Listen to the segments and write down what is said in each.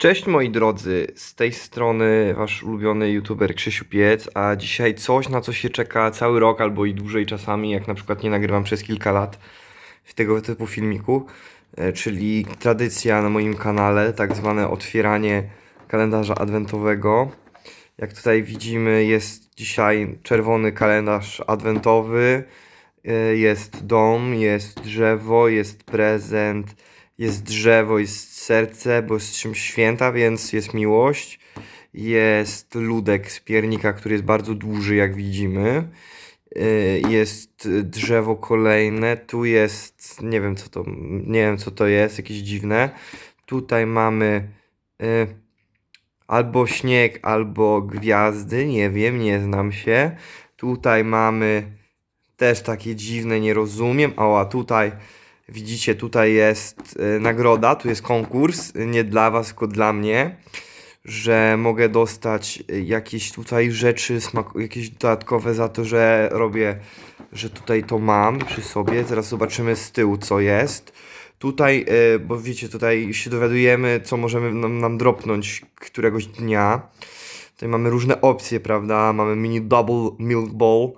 Cześć moi drodzy, z tej strony wasz ulubiony youtuber Krzysiu Piec, a dzisiaj coś na co się czeka cały rok albo i dłużej czasami, jak na przykład nie nagrywam przez kilka lat w tego typu filmiku, e, czyli tradycja na moim kanale, tak zwane otwieranie kalendarza adwentowego. Jak tutaj widzimy jest dzisiaj czerwony kalendarz adwentowy, e, jest dom, jest drzewo, jest prezent, jest drzewo, jest serce, bo jest czymś święta, więc jest miłość. Jest ludek z piernika, który jest bardzo duży, jak widzimy. Y, Jest drzewo kolejne. Tu jest, nie wiem co to, nie wiem co to jest, jakieś dziwne. Tutaj mamy y, albo śnieg, albo gwiazdy, nie wiem, nie znam się. Tutaj mamy też takie dziwne, nie rozumiem. O, a tutaj Widzicie, tutaj jest e, nagroda, tu jest konkurs, e, nie dla Was, tylko dla mnie, że mogę dostać e, jakieś tutaj rzeczy, jakieś dodatkowe za to, że robię, że tutaj to mam przy sobie. Teraz zobaczymy z tyłu, co jest. Tutaj, bo wiecie, tutaj się dowiadujemy, co możemy nam, nam dropnąć któregoś dnia. Tutaj mamy różne opcje, prawda? Mamy mini double milk bowl,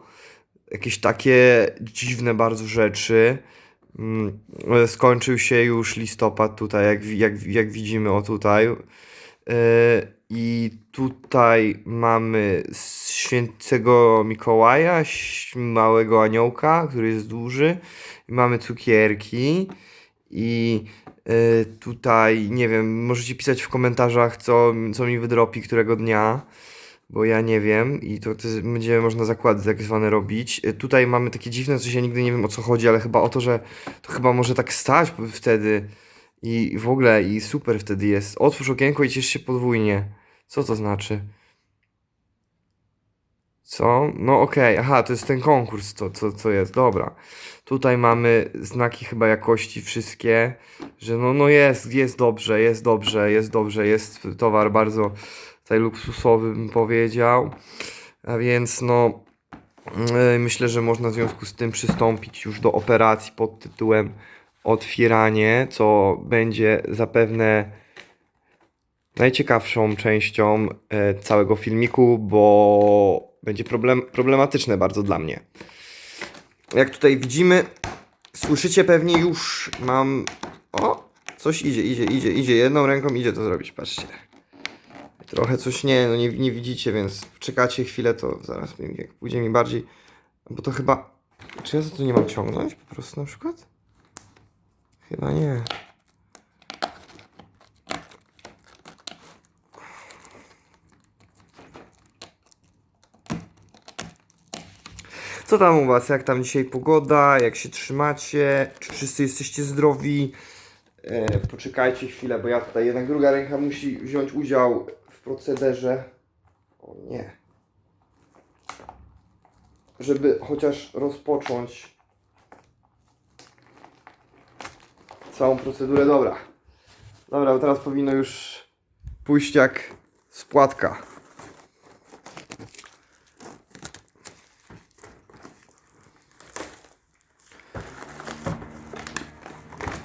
jakieś takie dziwne bardzo rzeczy. Mm, Skończył się już listopad tutaj, jak, jak, jak widzimy, o tutaj. E, I tutaj mamy świętego Mikołaja, małego aniołka, który jest duży. Mamy cukierki. I e, tutaj, nie wiem, możecie pisać w komentarzach, co, co mi wydropi którego dnia bo ja nie wiem i to, to będzie można zakłady tak zwane robić. Y, Tutaj mamy takie dziwne coś, ja nigdy nie wiem o co chodzi, ale chyba o to, że to chyba może tak stać wtedy i w ogóle i super wtedy jest. Otwórz okienko i ciesz się podwójnie. Co to znaczy? Co? No okej, aha, to jest ten konkurs, co, co, co jest, dobra. Tutaj mamy znaki chyba jakości wszystkie, że no, no jest, jest dobrze, jest dobrze, jest dobrze, jest towar bardzo tutaj luksusowy bym powiedział. A więc no yy, myślę, że można w związku z tym przystąpić już do operacji pod tytułem otwieranie, co będzie zapewne najciekawszą częścią e, całego filmiku, bo będzie problem, problematyczne bardzo dla mnie. Jak tutaj widzimy, słyszycie pewnie już mam... O, coś idzie, idzie, idzie, idzie. Jedną ręką idzie to zrobić, patrzcie. Trochę coś nie, no nie, nie widzicie, więc czekacie chwilę, to zaraz mi- jak pójdzie mi bardziej. Bo to chyba. Czy ja za to nie mam ciągnąć po prostu na przykład? Chyba nie. Co tam u Was? Jak tam dzisiaj pogoda? Jak się trzymacie? Czy wszyscy jesteście zdrowi? E, poczekajcie chwilę, bo ja tutaj jednak druga ręka musi wziąć udział procederze. O nie. Żeby chociaż rozpocząć całą procedurę. Dobra. Dobra, bo teraz powinno już pójść jak spłatka.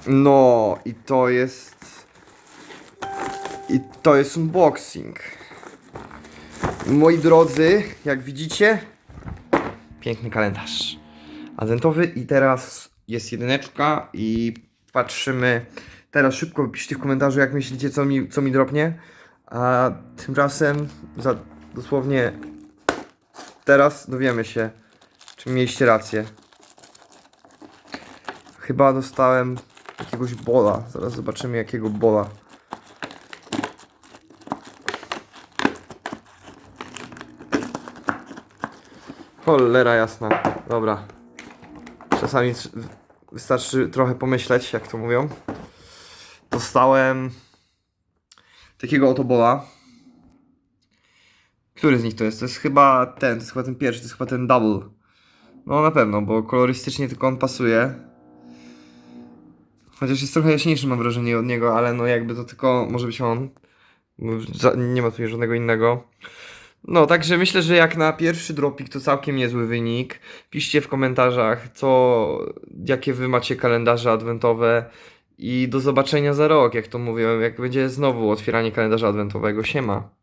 No i to jest. I to jest unboxing. Moi drodzy, jak widzicie, piękny kalendarz adwentowy i teraz jest jedyneczka i patrzymy. Teraz szybko piszcie w komentarzu, jak myślicie, co mi, co mi dropnie. A tymczasem za dosłownie teraz dowiemy się, czy mieliście rację. Chyba dostałem jakiegoś bola. Zaraz zobaczymy jakiego bola. Cholera jasna. Dobra. Czasami wystarczy trochę pomyśleć, jak to mówią. Dostałem takiego oto bola. Który z nich to jest? To jest chyba ten, to jest chyba ten pierwszy, to jest chyba ten double. No na pewno, bo kolorystycznie tylko on pasuje. Chociaż jest trochę jaśniejszy mam wrażenie od niego, ale no jakby to tylko może być on. Nie ma tutaj żadnego innego. No, także myślę, że jak na pierwszy dropik to całkiem niezły wynik. Piszcie w komentarzach, co, jakie wy macie kalendarze adwentowe I do zobaczenia za rok, jak to mówią, jak będzie znowu otwieranie kalendarza adwentowego. Siema.